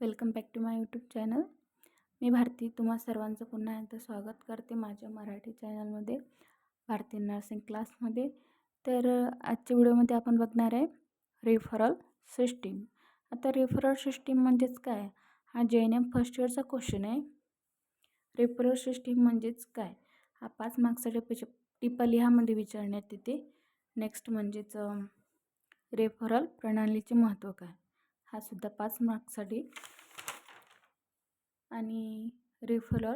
Welcome back to my YouTube channel. मी भारती तुम्हा सर्वांचं पुन्हा एकदा स्वागत करते माझ्या मराठी चॅनलमध्ये भारती नर्सिंग क्लासमध्ये तर आजच्या व्हिडिओमध्ये आपण बघणार आहे रेफरल सिस्टीम आता रेफरल सिस्टीम म्हणजेच काय? हा जे एन एम फर्स्ट इयरचा क्वेश्चन आहे. रेफरल सिस्टीम म्हणजेच काय? हा पाच मार्क्ससाठी पेच टिपा लिहामध्ये विचारण्यात येते. नेक्स्ट म्हणजेच रेफरल प्रणालीचे महत्त्व काय? हा सुद्धा पाच मार्क्ससाठी आणि रेफरर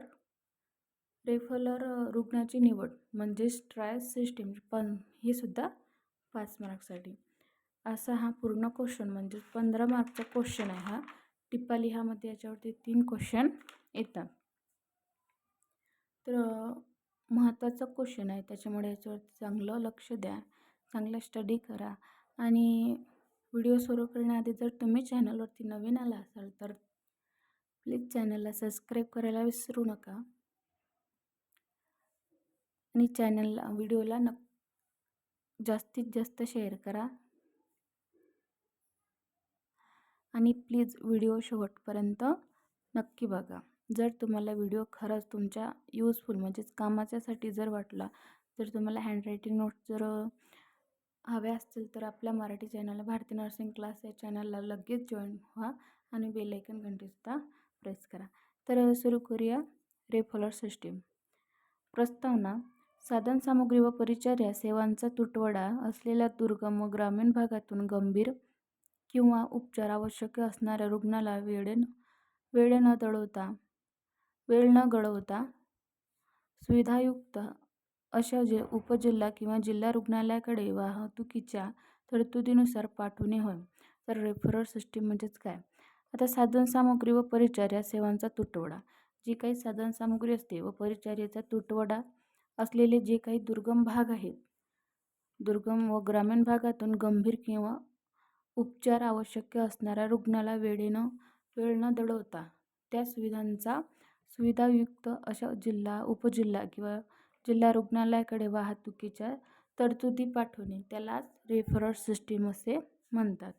रेफलर रुग्णाची निवड म्हणजेच ट्राय सिस्टीम पण हे सुद्धा पाच मार्क्ससाठी असा हा पूर्ण क्वेश्चन म्हणजे पंधरा मार्कचा क्वेश्चन आहे हा. टिप्पा लिहामध्ये याच्यावरती तीन क्वेश्चन येतात. तर महत्त्वाचा क्वेश्चन आहे. त्याच्यामुळे याच्यावरती चांगलं लक्ष द्या चांगलं स्टडी करा आणि व्हिडिओ सुरू करण्याआधी जर तुम्ही चॅनलवरती नवीन आला असाल तर प्लीज चॅनलला सबस्क्राईब करायला विसरू नका. आणि चॅनलला व्हिडिओला न जास्तीत जास्त शेअर करा. आणि प्लीज व्हिडिओ शेवटपर्यंत नक्की बघा. जर तुम्हाला व्हिडिओ खरंच तुमच्या यूजफुल म्हणजेच कामाच्यासाठी जर वाटला तर तुम्हाला हँडरायटिंग नोट्स जर हव्या असतील तर आपल्या मराठी चॅनलला भारती नर्सिंग क्लास या चॅनलला लगेच जॉईन व्हा आणि बेलायकन घंटीसुद्धा प्रेस करा. तर सुरू करूया रेफॉलर सिस्टीम. प्रस्तावना साधनसामुग्री व परिचर्या सेवांचा तुटवडा असलेल्या दुर्गम व ग्रामीण भागातून गंभीर किंवा उपचार आवश्यक असणाऱ्या रुग्णाला वेळेन वेळ न दळवता वेळ न गळवता सुविधायुक्त अशा जे उपजिल्हा किंवा जिल्हा रुग्णालयाकडे वाहतुकीच्या तरतुदीनुसार पाठवणे होय. तर रेफरल सिस्टीम म्हणजेच काय? आता साधनसामुग्री व परिचार्या सेवांचा तुटवडा. जी काही साधनसामुग्री असते व परिचार्याचा तुटवडा असलेले जे काही दुर्गम भाग आहेत दुर्गम व ग्रामीण भागातून गंभीर किंवा उपचार आवश्यक असणाऱ्या रुग्णाला वेळेनं वेळ न दडवता त्या सुविधांचा सुविधायुक्त अशा जिल्हा उपजिल्हा किंवा जिल्हा रुग्णालयाकडे वाहतुकीच्या तरतुदी पाठवणे त्यालाच रेफरल सिस्टीम असे म्हणतात.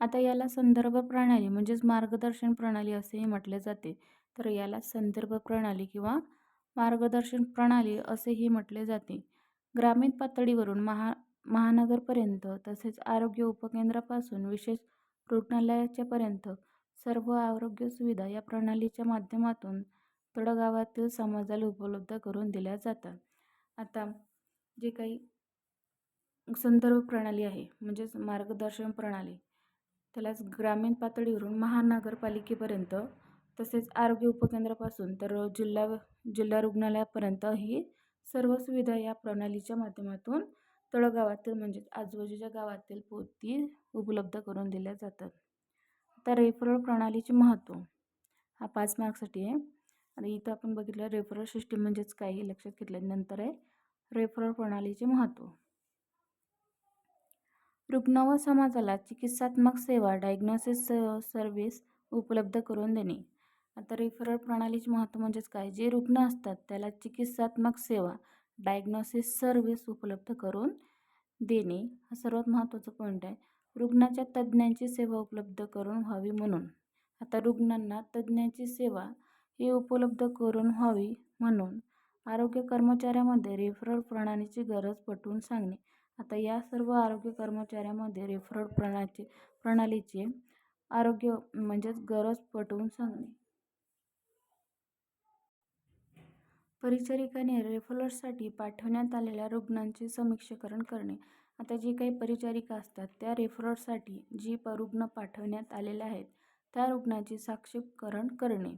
आता याला संदर्भ प्रणाली म्हणजेच मार्गदर्शन प्रणाली असेही म्हटले जाते. तर याला संदर्भ प्रणाली किंवा मार्गदर्शन प्रणाली असेही म्हटले जाते. ग्रामीण पातळीवरून महा महानगरपर्यंत तसेच आरोग्य उपकेंद्रापासून विशेष रुग्णालयाच्यापर्यंत सर्व आरोग्य सुविधा या प्रणालीच्या माध्यमातून तळगावातील समाजाला उपलब्ध करून दिल्या जातात. आता जे काही संदर्भ प्रणाली आहे म्हणजेच मार्गदर्शन प्रणाली त्यालाच ग्रामीण पातळीवरून महानगरपालिकेपर्यंत तसेच आरोग्य उपकेंद्रापासून तर जिल्हा जिल्हा रुग्णालयापर्यंत ही सर्व सुविधा या प्रणालीच्या माध्यमातून तळगावातील म्हणजेच आजूबाजूच्या गावातील पोती उपलब्ध करून दिल्या जातात. आता रेफरल प्रणालीचे महत्त्व हा पाच मार्कसाठी आहे. आणि इथं आपण बघितलं रेफरल सिस्टीम म्हणजेच काय हे लक्षात घेतल्यानंतर आहे रेफरल प्रणालीचे महत्त्व. रुग्ण व समाजाला चिकित्सात्मक सेवा डायग्नोसिस सर्व्हिस उपलब्ध करून देणे. आता रेफरल प्रणालीचे महत्त्व म्हणजेच काय? जे रुग्ण असतात त्याला चिकित्सात्मक सेवा डायग्नोसिस सर्व्हिस उपलब्ध करून देणे हा सर्वात महत्त्वाचा पॉईंट आहे. रुग्णाच्या तज्ज्ञांची सेवा उपलब्ध करून व्हावी म्हणून. आता रुग्णांना तज्ज्ञांची सेवा ही उपलब्ध करून व्हावी म्हणून आरोग्य कर्मचाऱ्यामध्ये रेफरल प्रणालीची गरज पटवून सांगणे. आता या सर्व आरोग्य कर्मचाऱ्यामध्ये रेफरल प्रणाची प्रणालीचे आरोग्य म्हणजेच गरज पटवून सांगणे. परिचारिकाने रेफरलसाठी पाठवण्यात आलेल्या रुग्णांचे समीक्षीकरण करणे. आता जी काही परिचारिका असतात त्या रेफरलसाठी जी प रुग्ण पाठवण्यात आलेले आहेत त्या रुग्णाची साक्षीकरण करणे.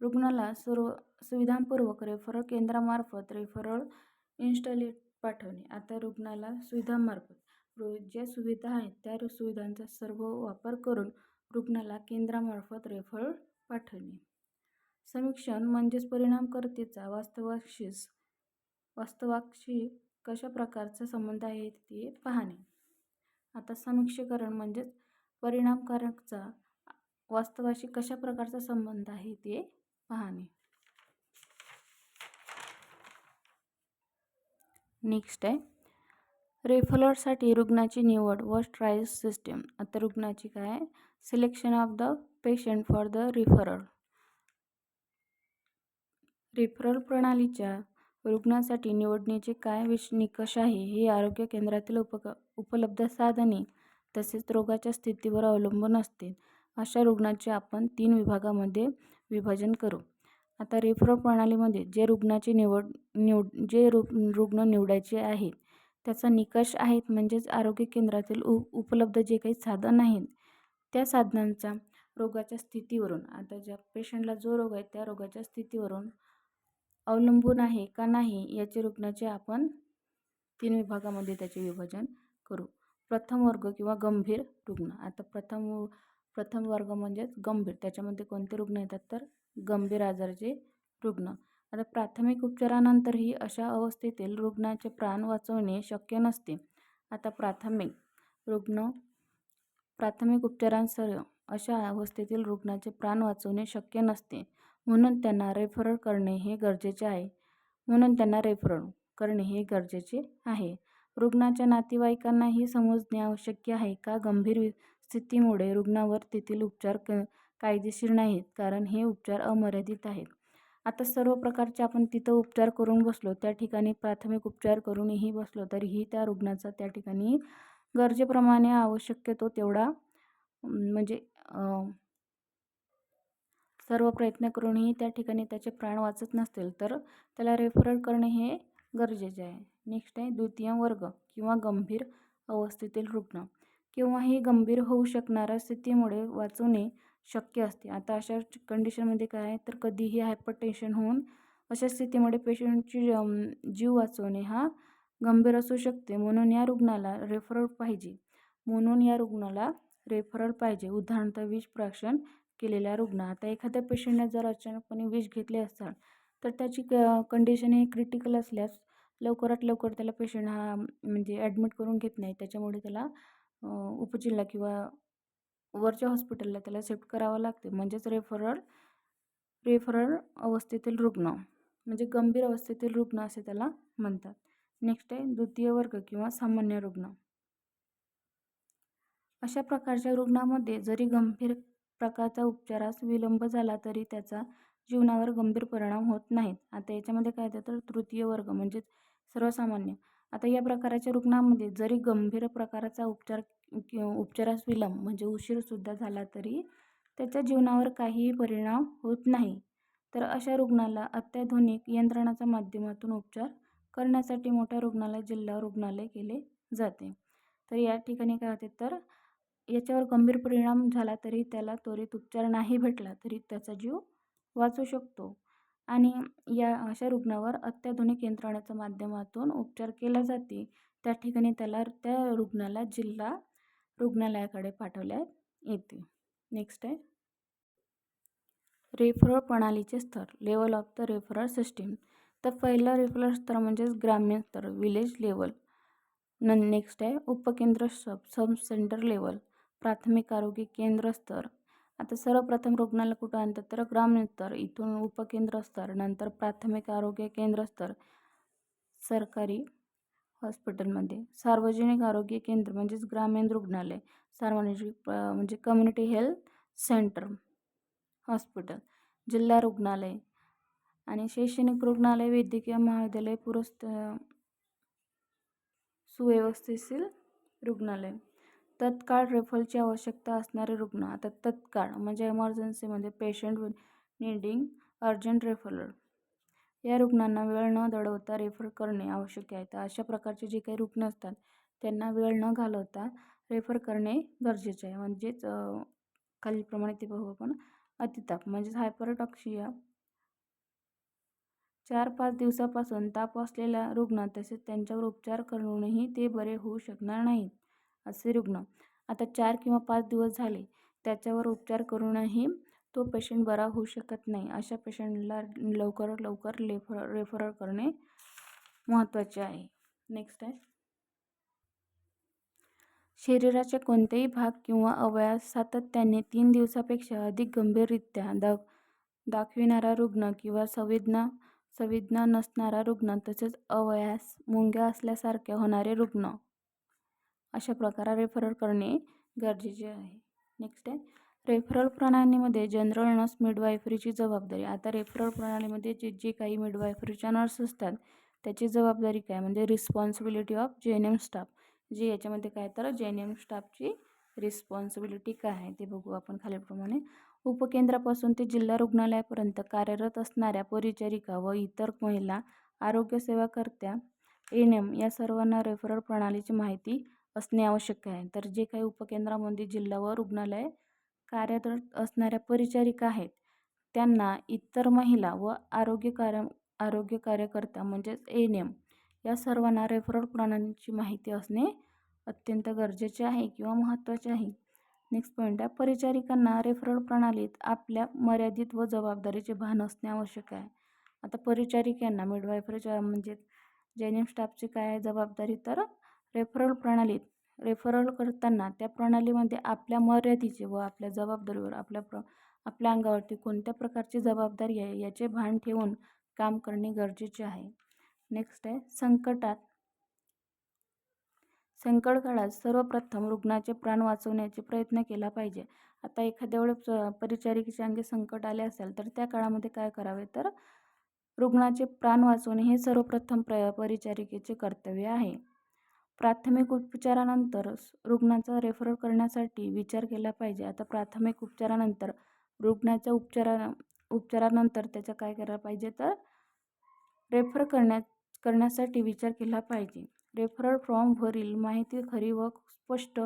रुग्णाला सर्व सुविधांपूर्वक रेफरल केंद्रामार्फत रेफरल इन्स्टॉलेट पाठवणे. आता रुग्णाला सुविधांमार्फत ज्या सुविधा आहेत त्या सुविधांचा सर्व वापर करून रुग्णाला केंद्रामार्फत रेफरल पाठवणे. समीक्षण म्हणजेच परिणामकर्तेचा वास्तवाशीस वास्तवाशी कशा प्रकारचा संबंध आहे ते पाहणे. आता समीक्षीकरण म्हणजेच परिणामकारकचा वास्तवाशी कशा प्रकारचा संबंध आहे ते पाहणे. नेक्स्ट आहे. रेफरलसाठी रुग्णाची निवड व ट्रायल सिस्टीम. आता रुग्णाची काय selection of the patient for the referral referral प्रणालीच्या रुग्णासाठी निवडण्याचे काय विश निकष आहे हे आरोग्य केंद्रातील उपक उपलब्ध साधने तसेच रोगाच्या स्थितीवर अवलंबून असते अशा रुग्णाचे आपण तीन विभागामध्ये विभाजन करू. आता रेफरल प्रणालीमध्ये जे रुग्णाची निवड निवड जे रु रुग्ण निवडायचे आहेत त्याचा निकष आहेत म्हणजेच आरोग्य केंद्रातील उ उपलब्ध जे काही साधन आहेत त्या साधनांचा रोगाच्या स्थितीवरून आता ज्या पेशंटला जो रोग आहे त्या रोगाच्या स्थितीवरून अवलंबून आहे का नाही याचे रुग्णाचे आपण तीन विभागामध्ये त्याचे विभाजन करू. प्रथम वर्ग किंवा गंभीर रुग्ण. आता प्रथम प्रथम वर्ग म्हणजेच गंभीर. त्याच्यामध्ये कोणते रुग्ण येतात तर गंभीर आजाराचे रुग्ण. आता प्राथमिक उपचारानंतरही अशा अवस्थेतील रुग्णाचे प्राण वाचवणे शक्य नसते. आता प्राथमिक रुग्ण प्राथमिक उपचारांसह अशा अवस्थेतील रुग्णाचे प्राण वाचवणे शक्य नसते. म्हणून त्यांना रेफरल करणे हे गरजेचे आहे. म्हणून त्यांना रेफरल करणे हे गरजेचे आहे. रुग्णाच्या नातेवाईकांनाही समजणे आवश्यक आहे का? गंभीर स्थितीमुळे रुग्णावर तेथील उपचार क कायदेशीर नाहीत कारण हे उपचार अमर्यादित आहेत. आता सर्व प्रकारचे आपण तिथं उपचार करून बसलो त्या ठिकाणी प्राथमिक उपचार करूनही बसलो तरीही त्या रुग्णाचा त्या ठिकाणी गरजेप्रमाणे आवश्यक तो तेवढा म्हणजे सर्व प्रयत्न करूनही त्या ठिकाणी त्याचे प्राण वाचत नसतील तर त्याला रेफरल करणे हे गरजेचे आहे. नेक्स्ट आहे द्वितीय वर्ग किंवा गंभीर अवस्थेतील रुग्ण. किंवाही गंभीर होऊ शकणाऱ्या स्थितीमुळे वाचवणे शक्य असते. आता अशा कंडिशनमध्ये काय आहे? तर कधीही हायपरटेन्शन होऊन अशा स्थितीमुळे पेशंटची जीव वाचवणे हा गंभीर असू शकते. म्हणून या रुग्णाला रेफरल पाहिजे. म्हणून या रुग्णाला रेफरल पाहिजे. उदाहरणार्थ विष प्राशन केलेल्या रुग्ण. आता एखाद्या पेशंटने जर अचानकपणे विष घेतले असाल तर त्याची क कंडिशन ही क्रिटिकल असल्यास लवकरात लवकर त्याला पेशंट हा म्हणजे ॲडमिट करून घेत नाही. त्याच्यामुळे त्याला उपजिल्हा किंवा वरच्या हॉस्पिटलला त्याला शिफ्ट करावं लागते. म्हणजेच रेफरल रेफरल अवस्थेतील रुग्ण म्हणजे गंभीर अवस्थेतील रुग्ण असे त्याला म्हणतात. नेक्स्ट आहे द्वितीय वर्ग किंवा सामान्य रुग्ण. अशा प्रकारच्या रुग्णामध्ये जरी गंभीर प्रकारचा उपचारास विलंब झाला तरी त्याचा जीवनावर गंभीर परिणाम होत नाहीत. आता याच्यामध्ये काय येतं तर तृतीय वर्ग म्हणजेच सर्वसामान्य. आता या प्रकाराच्या रुग्णामध्ये जरी गंभीर प्रकाराचा उपचार उपचारास विलंब म्हणजे उशीरसुद्धा झाला तरी त्याच्या जीवनावर काहीही परिणाम होत नाही. तर अशा रुग्णाला अत्याधुनिक यंत्रणाच्या माध्यमातून उपचार करण्यासाठी मोठ्या रुग्णालय जिल्हा रुग्णालय केले जाते. तर या ठिकाणी काय होते तर याच्यावर गंभीर परिणाम झाला तरी त्याला त्वरित उपचार नाही भेटला तरी त्याचा जीव वाचू शकतो. आणि या अशा रुग्णावर अत्याधुनिक यंत्रणेच्या माध्यमातून उपचार केला जाते. त्या ठिकाणी त्याला त्या रुग्णाला जिल्हा रुग्णालयाकडे पाठवण्यात येते. नेक्स्ट आहे. रेफरल प्रणालीचे स्तर. Level of the referral system तर पहिलं रेफरल स्तर म्हणजेच ग्रामीण स्तर विलेज लेवल न नेक्स्ट आहे. उपकेंद्र सब सब सेंटर लेवल प्राथमिक आरोग्य केंद्र स्तर. आता सर्वप्रथम रुग्णाला कुठं आणतात? तर ग्रामीण स्तर इथून उपकेंद्र स्तर नंतर प्राथमिक आरोग्य केंद्र स्तर सरकारी हॉस्पिटलमध्ये. सार्वजनिक आरोग्य केंद्र म्हणजेच ग्रामीण रुग्णालय सार्वजनिक म्हणजे कम्युनिटी हेल्थ सेंटर हॉस्पिटल जिल्हा रुग्णालय आणि शैक्षणिक रुग्णालय वैद्यकीय महाविद्यालय पुरस्त सुव्यवस्थेशील रुग्णालय. तत्काळ रेफलची आवश्यकता असणारे रुग्ण. आता तत्काळ म्हणजे एमर्जन्सीमध्ये पेशंट निडिंग अर्जंट रेफरल या रुग्णांना वेळ न दडवता रेफर करणे आवश्यक आहे. तर अशा प्रकारचे जे काही रुग्ण असतात त्यांना वेळ न घालवता रेफर करणे गरजेचे आहे. म्हणजेच खालीलप्रमाणे ते बघू आपण. अतिताप म्हणजेच हायपरटॉक्सिया चार पाच दिवसापासून ताप असलेल्या रुग्ण तसेच त्यांच्यावर उपचार करूनही ते बरे होऊ शकणार नाहीत. असे रुग्ण. आता चार किंवा पाच दिवस झाले त्याच्यावर उपचार करूनही तो पेशंट बरा होऊ शकत नाही. अशा पेशंटला लवकरात लवकर लेफर रेफरर करणे महत्त्वाचे आहे. नेक्स्ट आहे. शरीराचे कोणतेही भाग किंवा अवयव सातत्याने तीन दिवसापेक्षा अधिक गंभीररित्या दा दाखविणारा रुग्ण किंवा संवेदना संवेदना नसणारा रुग्ण तसेच अवयास मुंग्या असल्यासारखे होणारे रुग्ण अशा प्रकारे रेफरल करणे गरजेचे आहे. नेक्स्ट आहे. रेफरल प्रणालीमध्ये जनरल नर्स मिडवायफरीची जबाबदारी. आता रेफरल प्रणालीमध्ये जे जे काही मिडवायफरीच्या नर्स असतात त्याची जबाबदारी काय? म्हणजे responsibility of G N M staff जे याच्यामध्ये काय तर जे एन एम स्टाफची रिस्पॉन्सिबिलिटी काय? आहे ते बघू आपण खालीलप्रमाणे. उपकेंद्रापासून ते जिल्हा रुग्णालयापर्यंत कार्यरत असणाऱ्या परिचारिका व इतर महिला आरोग्यसेवाकर्त्या एन एम या सर्वांना रेफरल प्रणालीची माहिती असणे आवश्यक आहे. तर जे काही उपकेंद्रामध्ये जिल्हा व रुग्णालय कार्यरत असणाऱ्या परिचारिका आहेत त्यांना इतर महिला व आरोग्य कार्य आरोग्य कार्यकर्ता म्हणजेच एन एम या सर्वांना रेफरल प्रणालीची माहिती असणे अत्यंत गरजेचे आहे किंवा महत्त्वाचे आहे. नेक्स्ट पॉईंट आहे परिचारिकांना रेफरल प्रणालीत आपल्या मर्यादित व जबाबदारीचे भान असणे आवश्यक आहे. आता परिचारिकांना मिडवायफरच्या म्हणजे जे एम स्टाफची काय आहे जबाबदारी तर रेफरल प्रणालीत रेफरल करताना त्या प्रणालीमध्ये आपल्या मर्यादेची व आपल्या जबाबदारीवर आपल्या प्र आपल्या अंगावरती कोणत्या प्रकारची जबाबदारी आहे याचे भान ठेवून काम करणे गरजेचे आहे. नेक्स्ट आहे संकटात. संकट काळात सर्वप्रथम रुग्णाचे प्राण वाचवण्याचे प्रयत्न केला पाहिजे. आता एखाद्या वेळेस परिचारिकेच्या अंगी संकट आले असेल तर त्या काळामध्ये काय करावे? तर रुग्णाचे प्राण वाचवणे हे सर्वप्रथम प्र परिचारिकेचे कर्तव्य आहे. प्राथमिक उपचारानंतर रुग्णाचा रेफर करण्यासाठी विचार केला पाहिजे. आता प्राथमिक उपचारानंतर रुग्णाच्या उपचारा उपचारानंतर त्याचा काय करायला पाहिजे तर रेफर करण्या करण्यासाठी विचार केला पाहिजे. रेफरल फॉर्मवरील माहिती खरी व स्पष्ट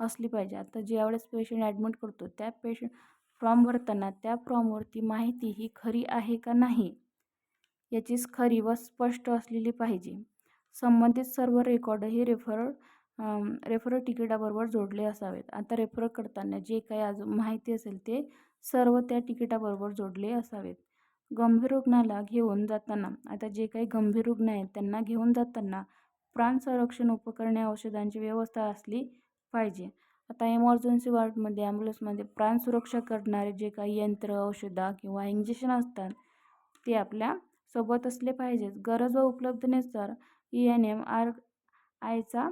असली पाहिजे. आता ज्यावेळेस पेशंट ॲडमिट करतो त्या पेशंट फॉर्म भरताना त्या फॉर्मवरती माहिती ही खरी आहे का नाही याचीच खरी व स्पष्ट असलेली पाहिजे. संबंधित सर्व रेकॉर्ड हे रेफर रेफर तिकिटाबरोबर जोडले असावेत. आता रेफर करताना जे काही अजून माहिती असेल ते सर्व त्या तिकिटाबरोबर जोडले असावेत. गंभीर रुग्णाला घेऊन जाताना आता जे काही गंभीर रुग्ण आहेत त्यांना घेऊन जाताना प्राण संरक्षण उपकरणे औषधांची व्यवस्था असली पाहिजे. आता इमर्जन्सी वॉर्डमध्ये ॲम्ब्युलन्समध्ये प्राण सुरक्षा करणारे जे काही यंत्र औषधं किंवा इंजेक्शन असतात ते आपल्यासोबत असले पाहिजेत. गरज व उपलब्धतेनुसार ई एन एम आर आयचा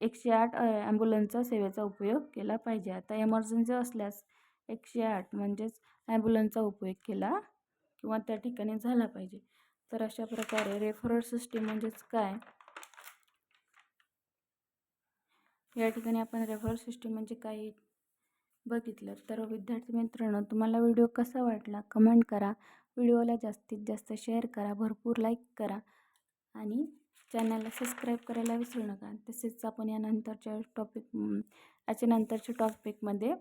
एकशे आठ ॲम्ब्युलन्सचा सेवेचा उपयोग केला पाहिजे. आता एमर्जन्सी असल्यास एकशे आठ म्हणजेच ॲम्ब्युलन्सचा उपयोग केला किंवा त्या ठिकाणी झाला पाहिजे. तर अशा प्रकारे रेफरल सिस्टीम म्हणजेच काय? या ठिकाणी आपण रेफरल सिस्टीम म्हणजे काय बघितलं. तर विद्यार्थी मित्रांनो तुम्हाला व्हिडिओ कसा वाटला? कमेंट करा. व्हिडिओला जास्तीत जास्त शेअर करा. भरपूर लाईक करा. आणि चॅनलला सबस्क्राईब करायला विसरू नका. तसेच आपण या नंतरच्या टॉपिक याच्या नंतरच्या टॉपिकमध्ये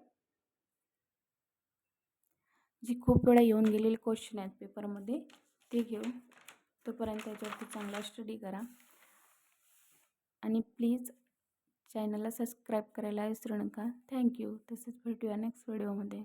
जी खूप वेळा येऊन गेलेले क्वेश्चन आहेत पेपरमध्ये ते घेऊ. तोपर्यंत त्याच्यावरती चांगला स्टडी करा. आणि प्लीज चॅनलला सबस्क्राईब करायला विसरू नका. थँक्यू तसेच भेटूया नेक्स्ट व्हिडिओमध्ये